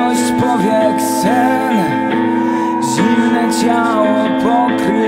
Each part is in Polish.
Świeżość powiek sen. Zimne ciało pokryte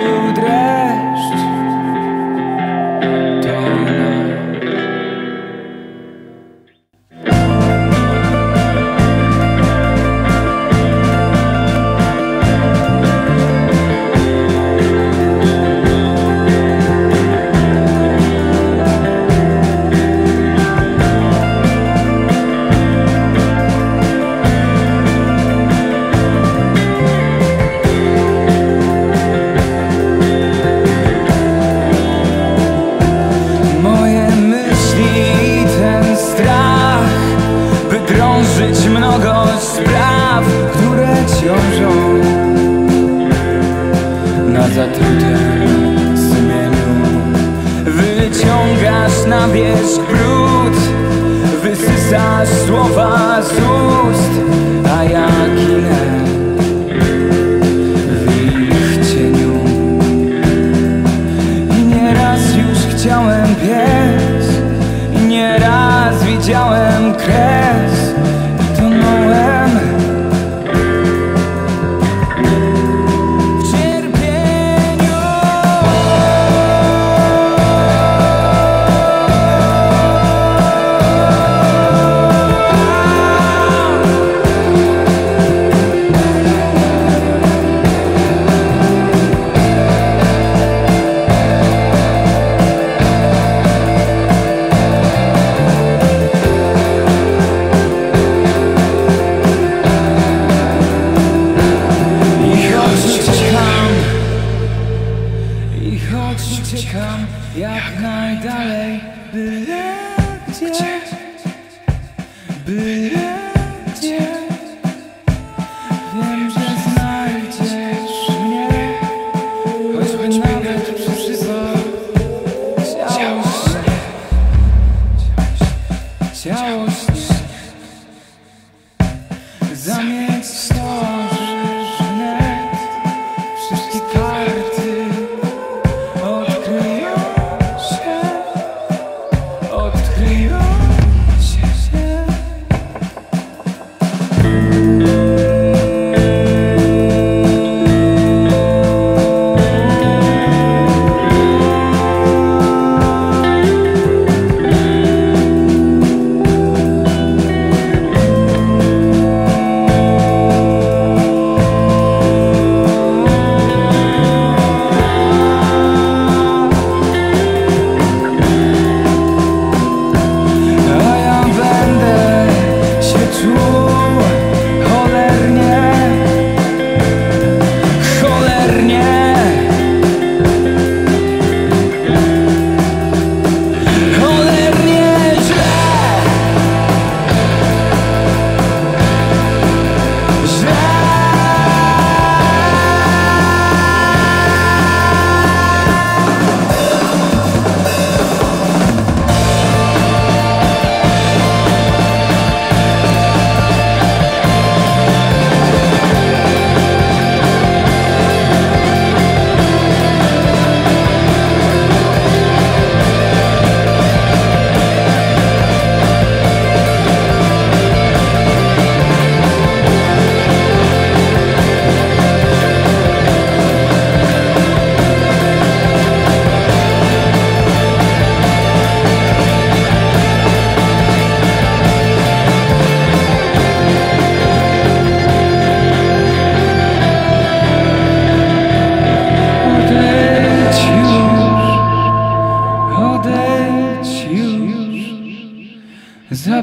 zatrute w sumieniu. Wyciągasz na wierzch brud Wysysasz słowa z ust A ja kinę w ich cieniu. I nieraz już chciałem pies I nieraz widziałem krew. Uciekam jak najdalej Byle gdzie Byle gdzie. Wiem, że znajdziesz mnie Choćby nawet przeżywał Ciało śnie. Ciało śnie. Zamieć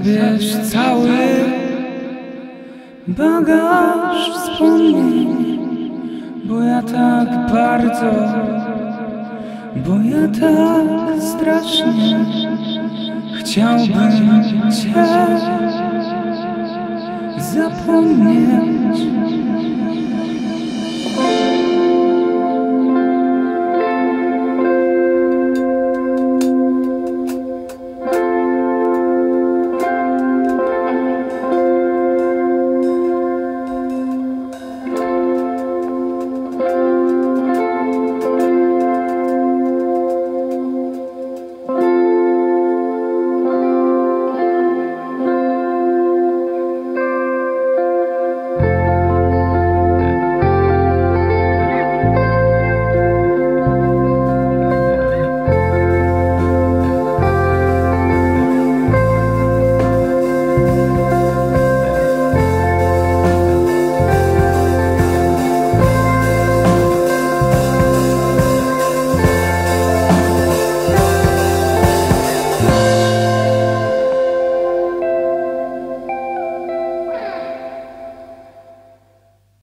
Zabierz cały bagaż wspomnień Bo ja tak bardzo, bo ja tak strasznie Chciałbym Cię zapomnieć